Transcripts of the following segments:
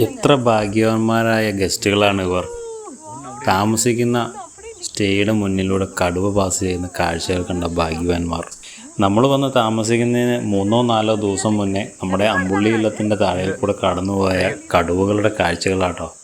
എത്ര ഭാഗ്യവാന്മാരായ ഗസ്റ്റുകളാണ് ഇവർ. താമസിക്കുന്ന സ്റ്റേയുടെ മുന്നിലൂടെ കടുവ പാസ് ചെയ്യുന്ന കാഴ്ചകൾ കണ്ട ഭാഗ്യവാന്മാർ. നമ്മൾ വന്ന് താമസിക്കുന്നതിന് മൂന്നോ നാലോ ദിവസം മുന്നേ നമ്മുടെ അമ്പുള്ളി ഇല്ലത്തിന്റെ താഴെ കൂടെ കടന്നുപോയ കടുവകളുടെ കാഴ്ചകളാട്ടോ.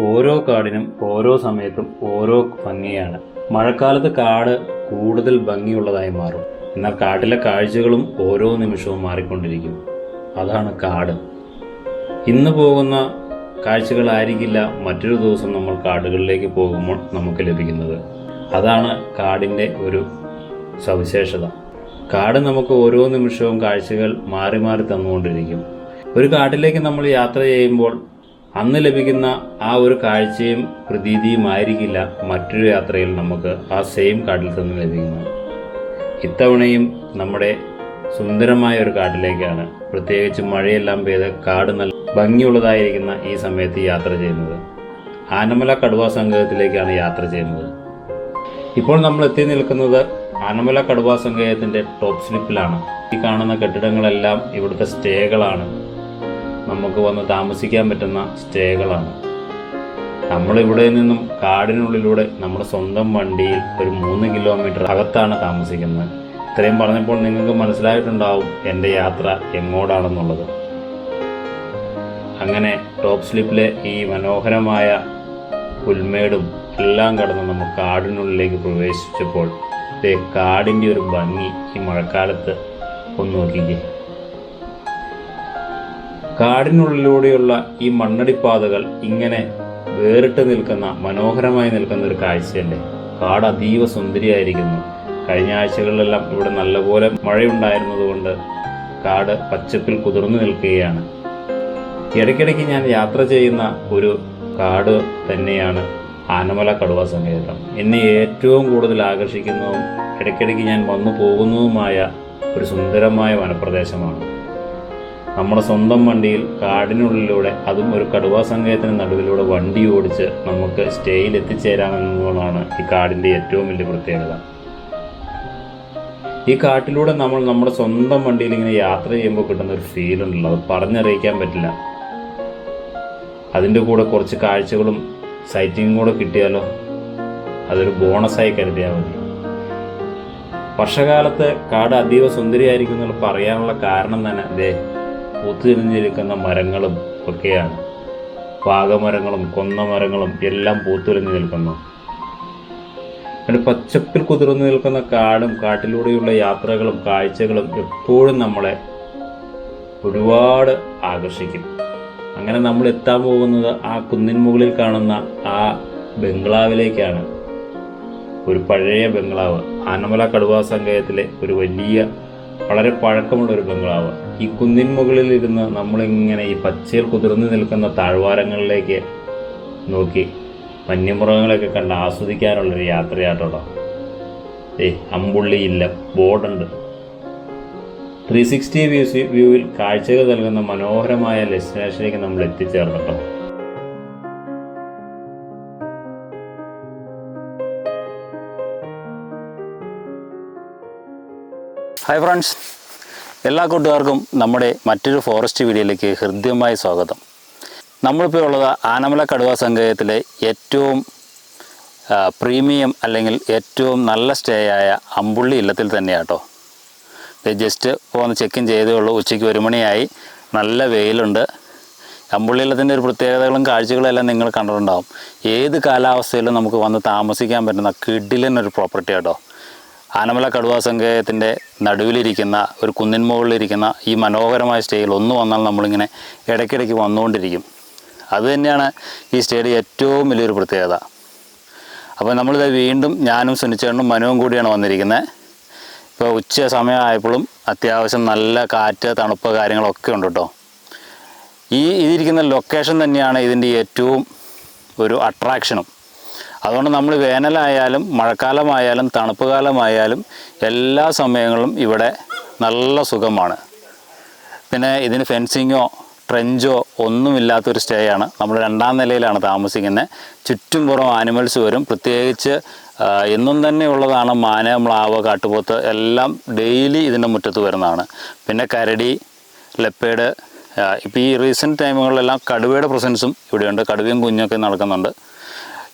ഓരോ കാടിനും ഓരോ സമയത്തും ഓരോ ഭംഗിയാണ്. മഴക്കാലത്ത് കാട് കൂടുതൽ ഭംഗിയുള്ളതായി മാറും. എന്നാൽ കാട്ടിലെ കാഴ്ചകളും ഓരോ നിമിഷവും മാറിക്കൊണ്ടിരിക്കും. അതാണ് കാട്. ഇന്ന് പോകുന്ന കാഴ്ചകളായിരിക്കില്ല മറ്റൊരു ദിവസം നമ്മൾ കാടുകളിലേക്ക് പോകുമ്പോൾ നമുക്ക് ലഭിക്കുന്നത്. അതാണ് കാടിന്റെ ഒരു സവിശേഷത. കാട് നമുക്ക് ഓരോ നിമിഷവും കാഴ്ചകൾ മാറി മാറി തന്നുകൊണ്ടിരിക്കും. ഒരു കാട്ടിലേക്ക് നമ്മൾ യാത്ര ചെയ്യുമ്പോൾ അന്ന് ലഭിക്കുന്ന ആ ഒരു കാഴ്ചയും പ്രതീതിയും ആയിരിക്കില്ല മറ്റൊരു യാത്രയിൽ നമുക്ക് ആ സെയിം കാട്ടിൽ തന്നെ ലഭിക്കുന്നത്. ഇത്തവണയും നമ്മുടെ സുന്ദരമായ ഒരു കാട്ടിലേക്കാണ് പ്രത്യേകിച്ച് മഴയെല്ലാം പെയ്ത് കാട് നല്ല ഭംഗിയുള്ളതായിരിക്കുന്ന ഈ സമയത്ത് യാത്ര ചെയ്യുന്നത്. ആനമല കടുവ സംഘത്തിലേക്കാണ് യാത്ര ചെയ്യുന്നത്. ഇപ്പോൾ നമ്മൾ എത്തി നിൽക്കുന്നത് ആനമല കടുവ സംഘത്തിന്റെ ടോപ്പ് സ്ലിപ്പിലാണ് ഈ കാണുന്ന കെട്ടിടങ്ങളെല്ലാം ഇവിടുത്തെ സ്റ്റേകളാണ്. നമുക്ക് വന്ന് താമസിക്കാൻ പറ്റുന്ന സ്റ്റേകളാണ്. നമ്മളിവിടെ നിന്നും കാടിനുള്ളിലൂടെ നമ്മുടെ സ്വന്തം വണ്ടിയിൽ ഒരു മൂന്ന് കിലോമീറ്റർ അകത്താണ് താമസിക്കുന്നത്. ഇത്രയും പറഞ്ഞപ്പോൾ നിങ്ങൾക്ക് മനസ്സിലായിട്ടുണ്ടാവും എന്റെ യാത്ര എങ്ങോട്ടാണെന്നുള്ളത് അങ്ങനെ ടോപ്പ് സ്ലിപ്പിലെ ഈ മനോഹരമായ പുൽമേടും എല്ലാം കടന്ന് നമ്മൾ കാടിനുള്ളിലേക്ക് പ്രവേശിച്ചപ്പോൾ കാടിന്റെ ഒരു ഭംഗി ഈ മഴക്കാലത്ത് ഒന്ന് നോക്കിക്കേ. കാടിനുള്ളിലൂടെയുള്ള ഈ മണ്ണടിപ്പാതകൾ ഇങ്ങനെ വേറിട്ട് നിൽക്കുന്ന മനോഹരമായി നിൽക്കുന്ന ഒരു കാഴ്ചയല്ലേ? കാട് അതീവ സുന്ദരിയായിരിക്കുന്നു. കഴിഞ്ഞ ആഴ്ചകളിലെല്ലാം ഇവിടെ നല്ലപോലെ മഴയുണ്ടായിരുന്നതുകൊണ്ട് കാട് പച്ചപ്പിൽ കുതിർന്നു നിൽക്കുകയാണ്. ഇടയ്ക്കിടയ്ക്ക് ഞാൻ യാത്ര ചെയ്യുന്ന ഒരു കാട് തന്നെയാണ് ആനമല കടുവ സങ്കേതം എന്നെ ഏറ്റവും കൂടുതൽ ആകർഷിക്കുന്നതും ഇടയ്ക്കിടയ്ക്ക് ഞാൻ വന്നു പോകുന്നതുമായ ഒരു സുന്ദരമായ വനപ്രദേശമാണ്. നമ്മുടെ സ്വന്തം വണ്ടിയിൽ കാടിനുള്ളിലൂടെ അതും ഒരു കടുവാ സങ്കേതത്തിന് നടുവിലൂടെ വണ്ടി ഓടിച്ച് നമുക്ക് സ്റ്റേയിൽ എത്തിച്ചേരാമെന്നതാണ് ഈ കാടിന്റെ ഏറ്റവും വലിയ പ്രത്യേകത. ഈ കാട്ടിലൂടെ നമ്മൾ നമ്മുടെ സ്വന്തം വണ്ടിയിൽ ഇങ്ങനെ യാത്ര ചെയ്യുമ്പോൾ കിട്ടുന്ന ഒരു ഫീൽ ഉണ്ടല്ലോ. അത് പറഞ്ഞറിയിക്കാൻ പറ്റില്ല. അതിന്റെ കൂടെ കുറച്ച് കാഴ്ചകളും സൈറ്റിങ്ങും കൂടെ കിട്ടിയാലോ അതൊരു ബോണസായി കരുതിയാൽ മതി. വർഷകാലത്ത് കാട് അതീവ സുന്ദരിയായിരിക്കും എന്നുള്ള പറയാനുള്ള കാരണം തന്നെ ദേ പൂത്തുരിഞ്ഞിരിക്കുന്ന മരങ്ങളും ഒക്കെയാണ്. പാകമരങ്ങളും കൊന്നമരങ്ങളും എല്ലാം പൂത്തുലഞ്ഞു നിൽക്കുന്നു. പിന്നെ പച്ചപ്പിൽ കുതിർന്നു നിൽക്കുന്ന കാടും കാട്ടിലൂടെയുള്ള യാത്രകളും കാഴ്ചകളും എപ്പോഴും നമ്മളെ ഒരുപാട് ആകർഷിക്കും. അങ്ങനെ നമ്മൾ എത്താൻ പോകുന്നത് ആ കുന്നിൻ മുകളിൽ കാണുന്ന ആ ബംഗ്ലാവിലേക്കാണ്. ഒരു പഴയ ബംഗ്ലാവ് ആനമല കടുവാ സങ്കേതത്തിലെ ഒരു വലിയ വളരെ പഴക്കമുള്ള ഒരു ബംഗ്ലാവ്. ഈ കുന്നിൻ മുകളിൽ ഇരുന്ന് നമ്മളിങ്ങനെ ഈ പച്ചയിൽ കുതിർന്നു നിൽക്കുന്ന താഴ്വാരങ്ങളിലേക്ക് നോക്കി വന്യമൃഗങ്ങളെയൊക്കെ കണ്ട് ആസ്വദിക്കാനുള്ളൊരു യാത്രയാട്ടോ. ഏ അമ്പുള്ളി ഇല്ല ബോർഡുണ്ട്. ത്രീ സിക്സ്റ്റി വ്യൂസ് വ്യൂവിൽ കാഴ്ചകൾ നൽകുന്ന മനോഹരമായ ഡെസ്റ്റിനേഷനിലേക്ക് നമ്മൾ എത്തിച്ചേർന്നിട്ടോ ഹായ് ഫ്രണ്ട്സ് എല്ലാ കൂട്ടുകാർക്കും നമ്മുടെ മറ്റൊരു ഫോറസ്റ്റ് വീഡിയോയിലേക്ക് ഹൃദ്യമായ സ്വാഗതം. നമ്മളിപ്പോൾ ഉള്ളത് ആനമല കടുവ സങ്കേതത്തിലെ ഏറ്റവും പ്രീമിയം അല്ലെങ്കിൽ ഏറ്റവും നല്ല സ്റ്റേ ആയ അമ്പുള്ളി ഇല്ലത്തിൽ തന്നെയാണ് കേട്ടോ ജസ്റ്റ് പോകുന്ന ചെക്കിൻ ചെയ്തേ ഉള്ളൂ. ഉച്ചയ്ക്ക് ഒരു മണിയായി. നല്ല വെയിലുണ്ട്. അമ്പുള്ളി അമ്പുള്ളിയിലത്തിന്റെ ഒരു പ്രത്യേകതകളും കാഴ്ചകളും എല്ലാം നിങ്ങൾ കണ്ടിട്ടുണ്ടാകും ഏത് കാലാവസ്ഥയിലും നമുക്ക് വന്ന് താമസിക്കാൻ പറ്റുന്ന കിഡിലിനൊരു പ്രോപ്പർട്ടി ആട്ടോ ആനമല കടുവാ സങ്കേതത്തിന്റെ നടുവിലിരിക്കുന്ന ഒരു കുന്നിൻ മുകളിലിരിക്കുന്ന ഈ മനോഹരമായ സ്റ്റേയിൽ ഒന്ന് വന്നാൽ നമ്മളിങ്ങനെ ഇടയ്ക്കിടയ്ക്ക് വന്നുകൊണ്ടിരിക്കും. അത് തന്നെയാണ് ഈ സ്റ്റേയുടെ ഏറ്റവും വലിയൊരു പ്രത്യേകത. അപ്പോൾ നമ്മളിത് വീണ്ടും ഞാനും സുനിച്ചേട്ടനും മനുവും കൂടിയാണ് വന്നിരിക്കുന്നത് ഇപ്പോൾ ഉച്ച സമയമായപ്പോഴും അത്യാവശ്യം നല്ല കാറ്റ് തണുപ്പ് കാര്യങ്ങളൊക്കെ ഉണ്ട് കേട്ടോ ഈ ഇതിരിക്കുന്ന ലൊക്കേഷൻ തന്നെയാണ് ഇതിന്റെ ഏറ്റവും ഒരു അട്രാക്ഷനും അതുകൊണ്ട് നമ്മൾ വേനലായാലും മഴക്കാലമായാലും തണുപ്പ് കാലമായാലും എല്ലാ സമയങ്ങളും ഇവിടെ നല്ല സുഖമാണ്. പിന്നെ ഇതിന് ഫെൻസിങ്ങോ ട്രെഞ്ചോ ഒന്നുമില്ലാത്തൊരു സ്റ്റേ ആണ് നമ്മൾ രണ്ടാം നിലയിലാണ് താമസിക്കുന്നത്. ചുറ്റും പുറം ആനിമൽസ് വരും. പ്രത്യേകിച്ച് എന്നും തന്നെ ഉള്ളതാണ് മാന മ്ലാവ് കാട്ടുപോത്ത് എല്ലാം ഡെയിലി ഇതിന്റെ മുറ്റത്ത് വരുന്നതാണ്. പിന്നെ കരടി ലെപ്പേഡ് ഇപ്പോൾ ഈ റീസെന്റ് ടൈമുകളിലെല്ലാം കടുവയുടെ പ്രസൻസും ഇവിടെയുണ്ട്. കടുവയും കുഞ്ഞൊക്കെ നടക്കുന്നുണ്ട്.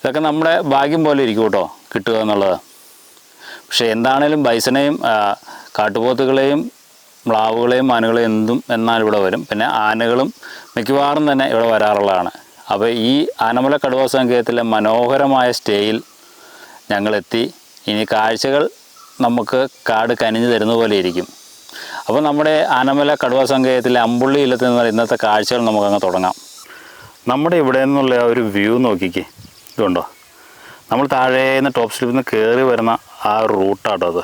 ഇതൊക്കെ നമ്മുടെ ഭാഗ്യം പോലെ ഇരിക്കും കേട്ടോ കിട്ടുക എന്നുള്ളത്. പക്ഷേ എന്താണേലും ബൈസനെയും കാട്ടുപോത്തുകളെയും മ്ലാവുകളെയും ആനകളെയും എന്തും എന്നാൽ ഇവിടെ വരും. പിന്നെ ആനകളും മിക്കവാറും തന്നെ ഇവിടെ വരാറുള്ളതാണ്. അപ്പോൾ ഈ ആനമല കടുവ സങ്കേതത്തിലെ മനോഹരമായ സ്റ്റേയിൽ ഞങ്ങളെത്തി. ഇനി കാഴ്ചകൾ നമുക്ക് കാട് കനിഞ്ഞു തരുന്ന പോലെ ഇരിക്കും. അപ്പോൾ നമ്മുടെ ആനമല കടുവ സങ്കേതത്തിലെ അമ്പുള്ളി ഇല്ലത്തിൽ നിന്ന് ഇന്നത്തെ കാഴ്ചകൾ നമുക്കങ്ങ് തുടങ്ങാം. നമ്മുടെ ഇവിടെ നിന്നുള്ള ഒരു വ്യൂ നോക്കിക്കേ. ഇതുണ്ടോ നമ്മൾ താഴേന്ന് ടോപ്പ് സ്ലിപ്പിൽ നിന്ന് കയറി വരുന്ന ആ റൂട്ടാട്ടോ അത്.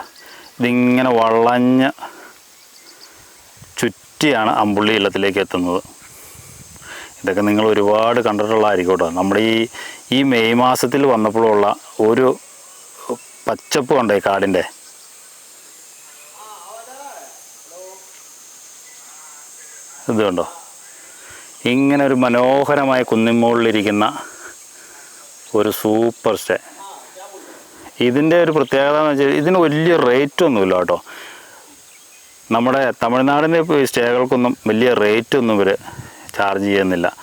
ഇതിങ്ങനെ വളഞ്ഞ് ചുറ്റിയാണ് അമ്പുള്ളി ഇല്ലത്തിലേക്ക് എത്തുന്നത്. ഇതൊക്കെ നിങ്ങൾ ഒരുപാട് കണ്ടിട്ടുള്ള കേട്ടോ നമ്മുടെ ഈ ഈ മെയ് മാസത്തിൽ വന്നപ്പോഴുള്ള ഒരു പച്ചപ്പ് കണ്ടേ കാടിന്റെ? ഇത് കണ്ടോ? ഇങ്ങനെ ഒരു മനോഹരമായ കുന്നിമുകളിലിരിക്കുന്ന ഒരു സൂപ്പർ സ്റ്റേ. ഇതിന്റെ ഒരു പ്രത്യേകത എന്ന് വെച്ചാൽ ഇതിന് വലിയ റേറ്റ് ഒന്നുമില്ല കേട്ടോ. നമ്മുടെ തമിഴ്നാടിന്റെ സ്റ്റേകൾക്കൊന്നും വലിയ റേറ്റ് ഒന്നും ഇവർ ചാർജ് ചെയ്യുന്നില്ല.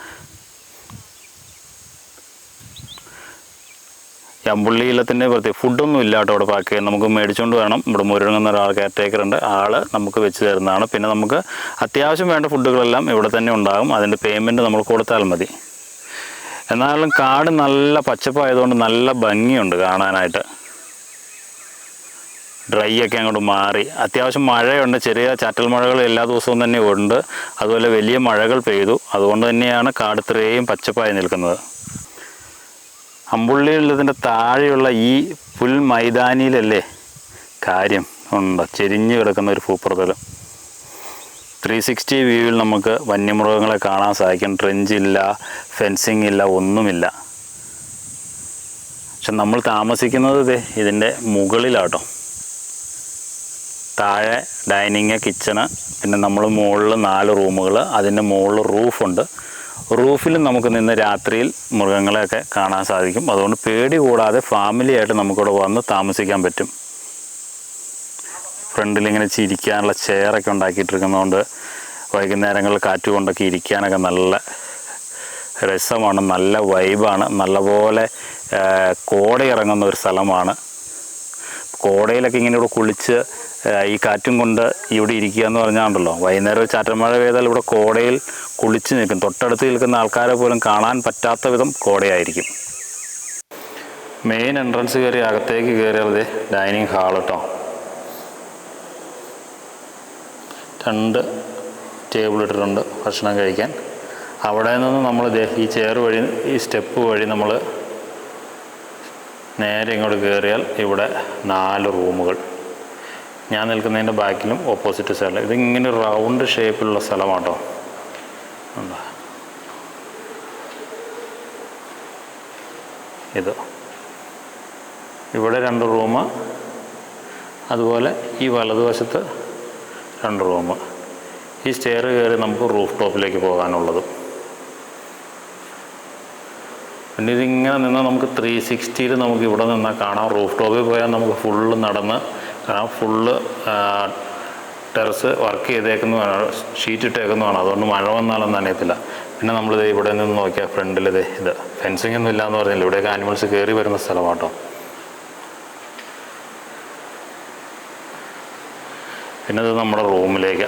അമ്പുള്ളി ഇല്ലത്തിന്റെ പ്രത്യേക ഫുഡൊന്നും ഇല്ല കേട്ടോ ഇവിടെ പാക്ക് ചെയ്യാൻ. നമുക്ക് മേടിച്ചുകൊണ്ട് വേണം. ഇവിടെ മുരുങ്ങുന്ന ഒരാൾ കെയർടേക്കർ ഉണ്ട്. ആൾ നമുക്ക് വെച്ച് തരുന്നതാണ്. പിന്നെ നമുക്ക് അത്യാവശ്യം വേണ്ട ഫുഡുകളെല്ലാം ഇവിടെ തന്നെ ഉണ്ടാകും. അതിന്റെ പേയ്മെന്റ് നമ്മൾ കൊടുത്താൽ മതി. എന്നാലും കാട് നല്ല പച്ചപ്പായതുകൊണ്ട് നല്ല ഭംഗിയുണ്ട് കാണാനായിട്ട്. ഡ്രൈ ഒക്കെ അങ്ങോട്ട് മാറി. അത്യാവശ്യം മഴയുണ്ട്. ചെറിയ ചാറ്റൽ മഴകൾ എല്ലാ ദിവസവും തന്നെ ഉണ്ട്. അതുപോലെ വലിയ മഴകൾ പെയ്തു. അതുകൊണ്ട് തന്നെയാണ് കാട് ഇത്രയും പച്ചപ്പായി നിൽക്കുന്നത്. അമ്പുള്ളിയുള്ളതിന്റെ താഴെയുള്ള ഈ പുൽ മൈതാനിയിലല്ലേ കാര്യം? ഉണ്ട്? ചെരിഞ്ഞു കിടക്കുന്ന ഒരു ഭൂപ്രതലം. ത്രീ സിക്സ്റ്റി വ്യൂവിൽ നമുക്ക് വന്യമൃഗങ്ങളെ കാണാൻ സാധിക്കും. ട്രെഞ്ച് ഇല്ല ഫെൻസിങ് ഇല്ല ഒന്നുമില്ല. പക്ഷെ നമ്മൾ താമസിക്കുന്നത് ഇതിന്റെ മുകളിലാട്ടോ. താഴെ ഡൈനിങ് കിച്ചണ് പിന്നെ നമ്മൾ മുകളിൽ നാല് റൂമുകൾ അതിന്റെ മുകളിൽ റൂഫുണ്ട്. റൂഫിൽ നമുക്ക് നിന്ന് രാത്രിയിൽ മൃഗങ്ങളെയൊക്കെ കാണാൻ സാധിക്കും. അതുകൊണ്ട് പേടി കൂടാതെ ഫാമിലിയായിട്ട് നമുക്കിവിടെ വന്ന് താമസിക്കാൻ പറ്റും. ഫ്രണ്ടിൽ ഇങ്ങനെ ചിരിക്കാനുള്ള ചെയറൊക്കെ ഉണ്ടാക്കിയിട്ടിരിക്കുന്നതുകൊണ്ട് വൈകുന്നേരങ്ങളിൽ കാറ്റ് കൊണ്ടൊക്കെ ഇരിക്കാനൊക്കെ നല്ല രസമാണ് നല്ല വൈബാണ് നല്ലപോലെ കോടയിറങ്ങുന്ന ഒരു സ്ഥലമാണ്. കോടയിലൊക്കെ ഇങ്ങനെ ഇവിടെ കുളിച്ച് ഈ കാറ്റും കൊണ്ട് ഇവിടെ ഇരിക്കുക എന്ന് പറഞ്ഞാണ്ടല്ലോ വൈകുന്നേരം ഒരു ചാറ്റൽമഴ പെയ്താൽ ഇവിടെ കോടയിൽ കുളിച്ച് നിൽക്കും. തൊട്ടടുത്ത് നിൽക്കുന്ന ആൾക്കാരെ പോലും കാണാൻ പറ്റാത്ത വിധം കോടയായിരിക്കും. മെയിൻ എൻട്രൻസ് കയറി അകത്തേക്ക് കയറിയത് ഡൈനിങ് ഹാൾ കേട്ടോ രണ്ട് ടേബിൾ ഇട്ടിട്ടുണ്ട് ഭക്ഷണം കഴിക്കാൻ. അവിടെ നിന്ന് നമ്മൾ ഈ ചെയർ വഴി ഈ സ്റ്റെപ്പ് വഴി നമ്മൾ നേരെ ഇങ്ങോട്ട് കയറിയാൽ ഇവിടെ നാല് റൂമുകൾ. ഞാൻ നിൽക്കുന്നതിന്റെ ബാക്കിലും ഓപ്പോസിറ്റ് സൈഡിൽ ഇതിങ്ങനെ റൗണ്ട് ഷേപ്പിലുള്ള സ്ഥലമാട്ടോ. എന്താ ഇത്. ഇവിടെ രണ്ട് റൂം അതുപോലെ ഈ വലതുവശത്ത് രണ്ട് റൂം ഈ സ്റ്റെയർ കയറി നമുക്ക് റൂഫ് ടോപ്പിലേക്ക് പോകാനുള്ളത്. പിന്നെ ഇതിങ്ങനെ നിന്നാൽ നമുക്ക് ത്രീ സിക്സ്റ്റിയിൽ നമുക്ക് ഇവിടെ നിന്നാൽ കാണാം. റൂഫ് ടോപ്പിൽ പോയാൽ നമുക്ക് ഫുള്ള് നടന്ന് കാണാം. ഫുള്ള് ടെറസ് വർക്ക് ചെയ്തേക്കുന്നതാണ്. ഷീറ്റ് ഇട്ടേക്കുന്നതാണ്. അതുകൊണ്ട് മഴ വന്നാലൊന്നും നനയത്തില്ല. പിന്നെ നമ്മളിത് ഇവിടെ നിന്ന് നോക്കിയാൽ ഫ്രണ്ടിൽ ഇത് ഇത്. ഫെൻസിങ് ഒന്നും ഇല്ലയെന്ന് പറഞ്ഞില്ല. ഇവിടെയൊക്കെ ആനിമൽസ് കയറി വരുന്ന സ്ഥലമാട്ടോ. പിന്നെ ഇത് നമ്മുടെ റൂമിലേക്ക്.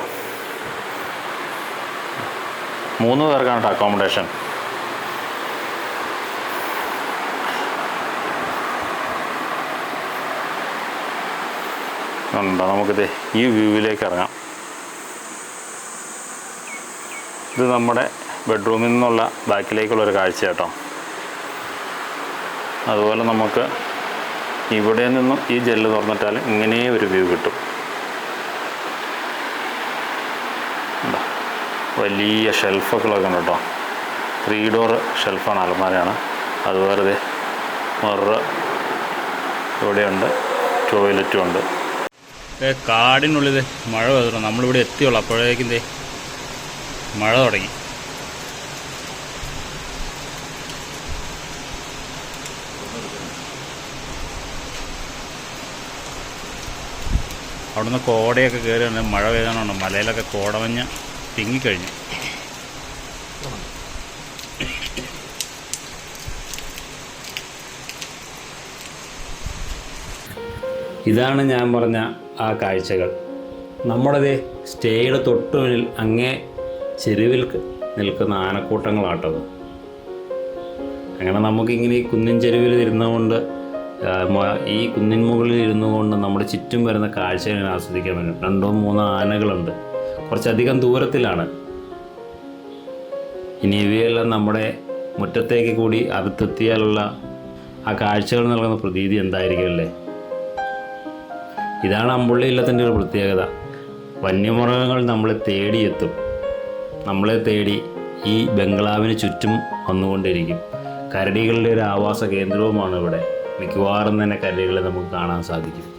മൂന്ന് പേർക്കാണ് അക്കോമഡേഷൻ ഉണ്ടോ? നമുക്കിത് ഈ വ്യൂവിലേക്ക് ഇറങ്ങാം. ഇത് നമ്മുടെ ബെഡ്റൂമിൽ നിന്നുള്ള ബാക്കിലേക്കുള്ള ഒരു കാഴ്ച കേട്ടോ അതുപോലെ നമുക്ക് ഇവിടെ നിന്നും ഈ ജെല്ല് തുറന്നിട്ടാൽ ഇങ്ങനെ ഒരു വ്യൂ കിട്ടും. വലിയ ഷെൽഫുകളൊക്കെ ഉണ്ട് കേട്ടോ. ത്രീ ഡോർ ഷെൽഫാണ് അലമാരയാണ്. അതുപോലെ മറ ഇവിടെയുണ്ട്. ടോയ്ലറ്റും ഉണ്ട്. കാടിനുള്ളിൽ മഴ വരുന്നു നമ്മളിവിടെ എത്തിയുള്ളൂ. അപ്പോഴേക്കും ദേ മഴ തുടങ്ങി. അവിടുന്ന് കോടയൊക്കെ കയറി മഴ പെയ്താണോ? മലയിലൊക്കെ കോടമഞ്ഞ് തിങ്ങിക്കഴിഞ്ഞു. ഇതാണ് ഞാൻ പറഞ്ഞ ആ കാഴ്ചകൾ. നമ്മുടേത് സ്റ്റേയുടെ തൊട്ടു മുന്നിൽ അങ്ങേ ചെരുവിൽ നിൽക്കുന്ന ആനക്കൂട്ടങ്ങളാട്ടത് അങ്ങനെ നമുക്കിങ്ങനെ ഈ കുന്നിൻ ചെരുവിൽ ഇരുന്നുകൊണ്ട് ഈ കുന്നിൻ മുകളിൽ ഇരുന്നുകൊണ്ട് നമ്മുടെ ചുറ്റും വരുന്ന കാഴ്ചകൾ ആസ്വദിക്കാൻ പറ്റും. രണ്ടോ മൂന്നോ ആനകളുണ്ട്. കുറച്ചധികം ദൂരത്തിലാണ്. ഇനി ഇവയെല്ലാം നമ്മുടെ മുറ്റത്തേക്ക് കൂടി അടുത്തെത്തിയാലുള്ള ആ കാഴ്ചകൾ നൽകുന്ന പ്രതീതി എന്തായിരിക്കും അല്ലേ? ഇതാണ് അമ്പുള്ളി ഇല്ലത്തിന്റെ ഒരു പ്രത്യേകത. വന്യമൃഗങ്ങൾ നമ്മളെ തേടിയെത്തും. നമ്മളെ തേടി ഈ ബംഗ്ലാവിന് ചുറ്റും വന്നുകൊണ്ടിരിക്കും. കരടികളുടെ ഒരു ആവാസ കേന്ദ്രവുമാണ് ഇവിടെ. മിക്കവാറും തന്നെ കരടികളെ നമുക്ക് കാണാൻ സാധിക്കും.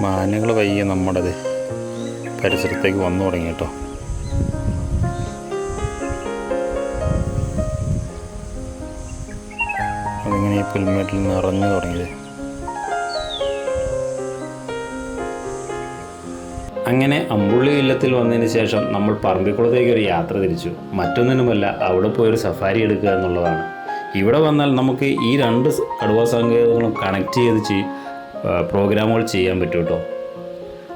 മാനുകൾ പയ്യെ നമ്മുടെ പരിസരത്തേക്ക് വന്നു തുടങ്ങി കേട്ടോ. അതിങ്ങനെ ഈ പുൽമേട്ടിൽ നിറഞ്ഞു തുടങ്ങിയത്. അങ്ങനെ അമ്പുള്ളി ഇല്ലത്തിൽ വന്നതിന് ശേഷം നമ്മൾ പറമ്പിക്കുളത്തേക്ക് ഒരു യാത്ര തിരിച്ചു. മറ്റൊന്നിനുമല്ല അവിടെ പോയൊരു സഫാരി എടുക്കുക എന്നുള്ളതാണ്. ഇവിടെ വന്നാൽ നമുക്ക് ഈ രണ്ട് കടുവ സങ്കേതങ്ങളും കണക്ട് ചെയ്ത് പ്രോഗ്രാമുകൾ ചെയ്യാൻ പറ്റും കേട്ടോ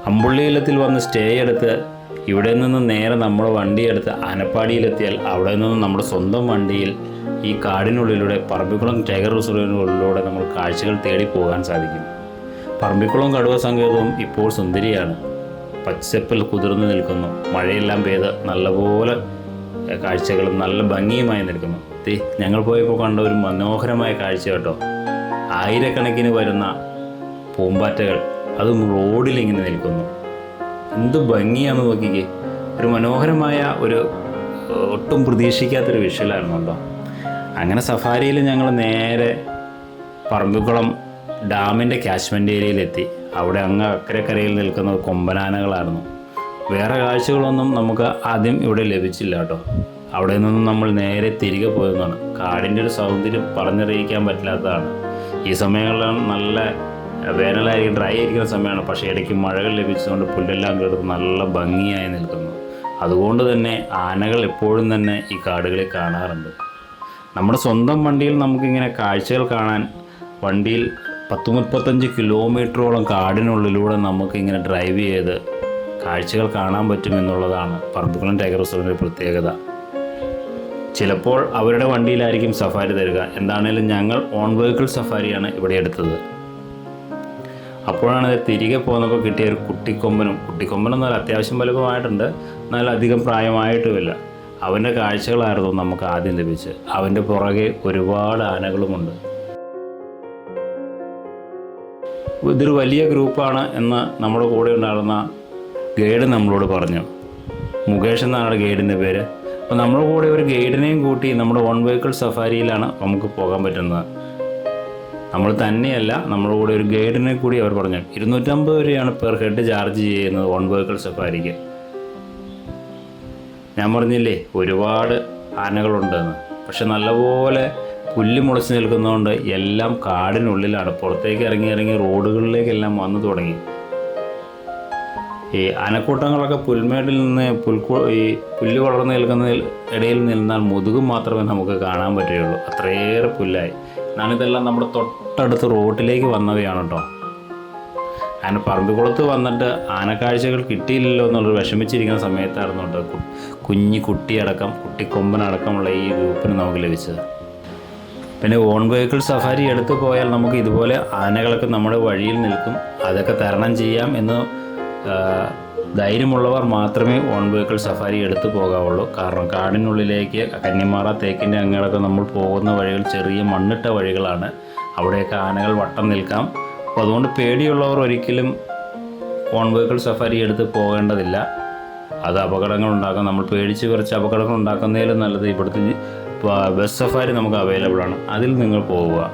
അമ്പുള്ളിയിലത്തിൽ വന്ന് സ്റ്റേ എടുത്ത് ഇവിടെ നിന്ന് നേരെ നമ്മൾ വണ്ടി എടുത്ത് ആനപ്പാടിയിലെത്തിയാൽ അവിടെ നിന്ന് നമ്മുടെ സ്വന്തം വണ്ടിയിൽ ഈ കാടിനുള്ളിലൂടെ പറമ്പിക്കുളം ടൈഗർ റിസർവിനുള്ളിലൂടെ നമ്മൾ കാഴ്ചകൾ തേടി പോകാൻ സാധിക്കും. പറമ്പിക്കുളം കടുവ സങ്കേതവും ഇപ്പോൾ സുന്ദരിയാണ്. പച്ചപ്പിൽ കുതിർന്നു നിൽക്കുന്നു. മഴയെല്ലാം പെയ്ത് നല്ലപോലെ കാഴ്ചകളും നല്ല ഭംഗിയുമായി നിൽക്കുന്നു. ഞങ്ങൾ പോയപ്പോൾ കണ്ട ഒരു മനോഹരമായ കാഴ്ച കേട്ടോ. ആയിരക്കണക്കിന് വരുന്ന പൂമ്പാറ്റകൾ. അതും റോഡിൽ ഇങ്ങനെ നിൽക്കുന്നു. എന്ത് ഭംഗിയാണെന്ന് നോക്കിക്കേ. ഒരു മനോഹരമായ ഒരു ഒട്ടും പ്രതീക്ഷിക്കാത്തൊരു വിഷ്വലായിരുന്നു കേട്ടോ. അങ്ങനെ സഫാരിയിൽ ഞങ്ങൾ നേരെ പറമ്പിക്കുളം ഡാമിന്റെ കാശ്മീർ ഏരിയയിലെത്തി. അവിടെ അങ്ങ് അക്കരക്കരയിൽ നിൽക്കുന്ന കൊമ്പനാനകളായിരുന്നു. വേറെ കാഴ്ചകളൊന്നും നമുക്ക് ആദ്യം ഇവിടെ ലഭിച്ചില്ല കേട്ടോ. അവിടെ നിന്നും നമ്മൾ നേരെ തിരികെ പോയതാണ് കാടിന്റെ ഒരു സൗന്ദര്യം പറഞ്ഞറിയിക്കാൻ പറ്റില്ലാത്തതാണ് ഈ സമയങ്ങളിലാണ് നല്ല വേനലായിരിക്കും ഡ്രൈ ആയിരിക്കുന്ന സമയമാണ്. പക്ഷേ ഇടയ്ക്ക് മഴകൾ ലഭിച്ചതുകൊണ്ട് പുല്ലെല്ലാം കിടന്ന് നല്ല ഭംഗിയായി നിൽക്കുന്നു. അതുകൊണ്ട് തന്നെ ആനകൾ എപ്പോഴും തന്നെ ഈ കാടുകളിൽ കാണാറുണ്ട്. നമ്മുടെ സ്വന്തം വണ്ടിയിൽ നമുക്കിങ്ങനെ കാഴ്ചകൾ കാണാൻ വണ്ടിയിൽ പത്ത് മുപ്പത്തഞ്ച് കിലോമീറ്ററോളം കാടിനുള്ളിലൂടെ നമുക്കിങ്ങനെ ഡ്രൈവ് ചെയ്ത് കാഴ്ചകൾ കാണാൻ പറ്റുമെന്നുള്ളതാണ് പറമ്പുകുളം ടൈഗർ റിസോർട്ടിന്റെ പ്രത്യേകത. ചിലപ്പോൾ അവരുടെ വണ്ടിയിലായിരിക്കും സഫാരി തരിക. എന്താണേലും ഞങ്ങൾ ഓൺ വെഹിക്കിൾ സഫാരിയാണ് ഇവിടെ എടുത്തത്. അപ്പോഴാണ് തിരികെ പോന്നപ്പോൾ കിട്ടിയ ഒരു കുട്ടിക്കൊമ്പനും. കുട്ടിക്കൊമ്പനും എന്നാൽ അത്യാവശ്യം വലുപ്പമായിട്ടുണ്ട്. എന്നാൽ അധികം പ്രായമായിട്ടുമില്ല. അവന്റെ കാഴ്ചകളായിരുന്നു നമുക്ക് ആദ്യം ലഭിച്ചത്. അവന്റെ പുറകെ ഒരുപാട് ആനകളുമുണ്ട്. ഇതൊരു വലിയ ഗ്രൂപ്പാണ് എന്ന് നമ്മുടെ കൂടെ ഉണ്ടായിരുന്ന ഗൈഡ് നമ്മളോട് പറഞ്ഞു. മുകേഷ് എന്നാണ് ഗൈഡിന്റെ പേര്. അപ്പോൾ നമ്മുടെ കൂടെ ഒരു ഗൈഡിനെയും കൂട്ടി നമ്മുടെ ഓൺ വെഹിക്കിൾ സഫാരിയിലാണ് നമുക്ക് പോകാൻ പറ്റുന്നത്. നമ്മൾ തന്നെയല്ല നമ്മുടെ കൂടെ ഒരു ഗൈഡിനെ കൂടി അവർ പറഞ്ഞു. ഇരുന്നൂറ്റമ്പത് രൂപയാണ് പെർ ഹെഡ് ചാർജ് ചെയ്യുന്നത് ഓൺ വെഹിക്കിൾ സഫാരിക്ക് ഞാൻ പറഞ്ഞില്ലേ ഒരുപാട് ആനകളുണ്ടെന്ന്. പക്ഷെ നല്ലപോലെ പുല്ല് മുളച്ച് നിൽക്കുന്നതുകൊണ്ട് എല്ലാം കാടിനുള്ളിലാണ്. പുറത്തേക്ക് ഇറങ്ങി ഇറങ്ങി റോഡുകളിലേക്കെല്ലാം വന്നു തുടങ്ങി. ഈ ആനക്കൂട്ടങ്ങളൊക്കെ പുൽമേടിൽ നിന്ന് പുൽക്കു ഈ പുല്ല് വളർന്നു നിൽക്കുന്ന ഇടയിൽ നിന്നാൽ മുതുകും മാത്രമേ നമുക്ക് കാണാൻ പറ്റുകയുള്ളൂ. അത്രയേറെ പുല്ലായി. എന്നാണ് ഇതെല്ലാം നമ്മുടെ തൊട്ടടുത്ത് റോട്ടിലേക്ക് വന്നവയാണ് കേട്ടോ ആന പറമ്പിക്കുളത്ത് വന്നിട്ട് ആനക്കാഴ്ചകൾ കിട്ടിയില്ലല്ലോ എന്നുള്ളൊരു വിഷമിച്ചിരിക്കുന്ന സമയത്തായിരുന്നു കേട്ടോ കുഞ്ഞു കുട്ടിയടക്കം കുട്ടിക്കൊമ്പനടക്കമുള്ള ഈ ഗ്രൂപ്പിന് നമുക്ക് ലഭിച്ചത്. പിന്നെ ഓൺ വെഹിക്കിൾ സഫാരി എടുത്തു പോയാൽ നമുക്ക് ഇതുപോലെ ആനകളൊക്കെ നമ്മുടെ വഴിയിൽ നിൽക്കും. അതൊക്കെ തരണം ചെയ്യാം എന്ന് ധൈര്യമുള്ളവർ മാത്രമേ ഓൺ വെഹിക്കിൾ സഫാരി എടുത്തു പോകാവുള്ളൂ. കാരണം കാടിനുള്ളിലേക്ക് കന്നിമാറ തേക്കിന്റെ അങ്ങനെയൊക്കെ നമ്മൾ പോകുന്ന വഴികൾ ചെറിയ മണ്ണിട്ട വഴികളാണ്. അവിടെയൊക്കെ ആനകൾ വട്ടം നിൽക്കാം. അപ്പോൾ അതുകൊണ്ട് പേടിയുള്ളവർ ഒരിക്കലും ഓൺ വെഹിക്കിൾ സഫാരി എടുത്ത് പോകേണ്ടതില്ല. അത് അപകടങ്ങൾ ഉണ്ടാക്കാം. നമ്മൾ പേടിച്ച് കുറച്ച് അപകടങ്ങൾ ഉണ്ടാക്കുന്നതിലും നല്ലത് ഇവിടുത്തെ ബസ് സഫാരി നമുക്ക് അവൈലബിൾ ആണ്. അതിൽ നിങ്ങൾ പോവുക.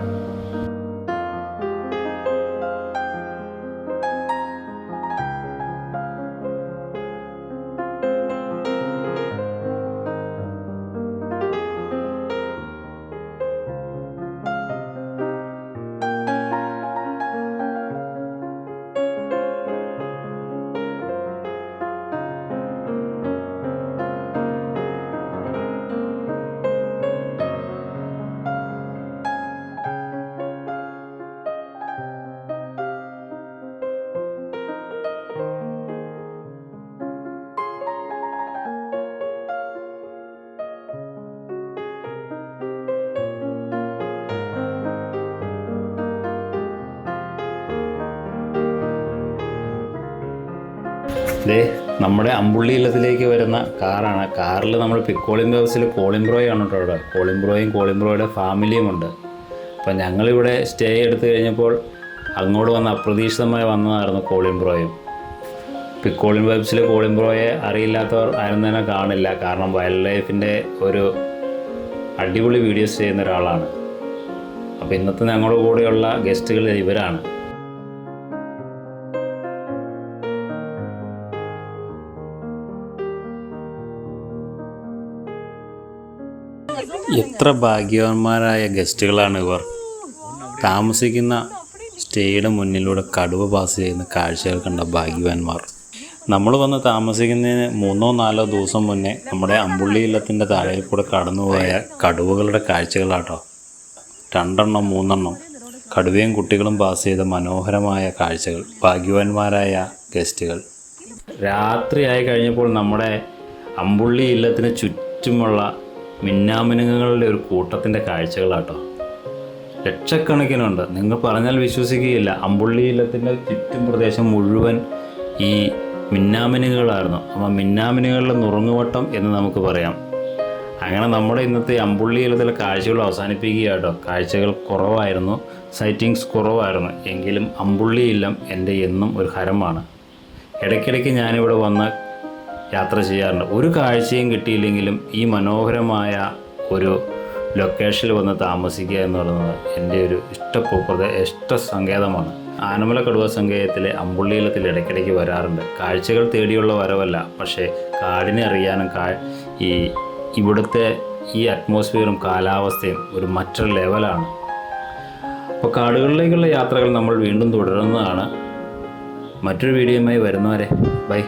ദേ നമ്മുടെ അമ്പുള്ളി ഇല്ലത്തിലേക്ക് വരുന്ന കാറാണ്. കാറിൽ നമ്മൾ പിക്കോളിംഗ് ഹൗസിൽ കോളിംബ്രോയാണ് കേട്ടോ ഇവിടെ. കോളിംബ്രോയും കോളിംബ്രോയുടെ ഫാമിലിയും ഉണ്ട്. അപ്പം ഞങ്ങളിവിടെ സ്റ്റേ എടുത്തു കഴിഞ്ഞപ്പോൾ അങ്ങോട്ട് വന്ന് അപ്രതീക്ഷിതമായി വന്നതായിരുന്നു കോളിംബ്രോയും പിക്കോളിൻ വെബ്സിൽ കോളിംബ്രോയെ അറിയില്ലാത്തവർ ആരും തന്നെ കാണില്ല. കാരണം വൈൽഡ് ലൈഫിന്റെ ഒരു അടിപൊളി വീഡിയോസ് ചെയ്യുന്ന ഒരാളാണ്. അപ്പോൾ ഇന്നത്തെ ഞങ്ങളുടെ കൂടെയുള്ള ഗസ്റ്റുകൾ ഇവരാണ്. എത്ര ഭാഗ്യവാന്മാരായ ഗസ്റ്റുകളാണ് ഇവർ. താമസിക്കുന്ന സ്റ്റേയുടെ മുന്നിലൂടെ കടുവ പാസ് ചെയ്യുന്ന കാഴ്ചകൾ കണ്ട ഭാഗ്യവാന്മാർ. നമ്മൾ വന്ന് താമസിക്കുന്നതിന് മൂന്നോ നാലോ ദിവസം മുന്നേ നമ്മുടെ അമ്പുള്ളി ഇല്ലത്തിന്റെ താഴെ കൂടെ കടന്നുപോയ കടുവകളുടെ കാഴ്ചകളാട്ടോ. രണ്ടെണ്ണം മൂന്നെണ്ണം കടുവയും കുട്ടികളും പാസ് ചെയ്ത മനോഹരമായ കാഴ്ചകൾ ഭാഗ്യവാന്മാരായ ഗസ്റ്റുകൾ. രാത്രിയായി കഴിഞ്ഞപ്പോൾ നമ്മുടെ അമ്പുള്ളി ഇല്ലത്തിന് ചുറ്റുമുള്ള മിന്നാമിനുങ്ങളുടെ ഒരു കൂട്ടത്തിന്റെ കാഴ്ചകളാട്ടോ. ലക്ഷക്കണക്കിനുണ്ട്. നിങ്ങൾ പറഞ്ഞാൽ വിശ്വസിക്കുകയില്ല. അമ്പുള്ളി ഇല്ലത്തിന്റെ ചുറ്റും പ്രദേശം മുഴുവൻ ഈ മിന്നാമിനുകളായിരുന്നു അപ്പോൾ മിന്നാമിനുകളുടെ നുറുങ്ങുവട്ടം എന്ന് നമുക്ക് പറയാം. അങ്ങനെ നമ്മുടെ ഇന്നത്തെ അമ്പുള്ളി ഇല്ലത്തിലെ കാഴ്ചകൾ അവസാനിപ്പിക്കുക കേട്ടോ കാഴ്ചകൾ കുറവായിരുന്നു. സൈറ്റിങ്സ് കുറവായിരുന്നു. എങ്കിലും അമ്പുള്ളി ഇല്ലം എന്റെ എന്നും ഒരു ഹരമാണ്. ഇടയ്ക്കിടയ്ക്ക് ഞാനിവിടെ വന്ന് യാത്ര ചെയ്യാറുണ്ട്. ഒരു കാഴ്ചയും കിട്ടിയില്ലെങ്കിലും ഈ മനോഹരമായ ഒരു ലൊക്കേഷനിൽ വന്ന് താമസിക്കുക എന്ന് പറയുന്നത് എന്റെ ഒരു ഇഷ്ടപ്രദ ഇഷ്ട സങ്കേതമാണ്. ആനമല കടുവ സങ്കേതത്തിലെ അമ്പുള്ളിയിലത്തിൽ ഇടയ്ക്കിടയ്ക്ക് വരാറുണ്ട്. കാഴ്ചകൾ തേടിയുള്ള വരവല്ല പക്ഷേ കാടിനെ അറിയാനും കാ ഈ ഇവിടുത്തെ ഈ അറ്റ്മോസ്ഫിയറും കാലാവസ്ഥയും ഒരു മറ്റൊരു ലെവലാണ് അപ്പോൾ കാടുകളിലേക്കുള്ള യാത്രകൾ നമ്മൾ വീണ്ടും തുടരുന്നതാണ്. മറ്റൊരു വീഡിയോയുമായി വരുന്നവരെ ബൈ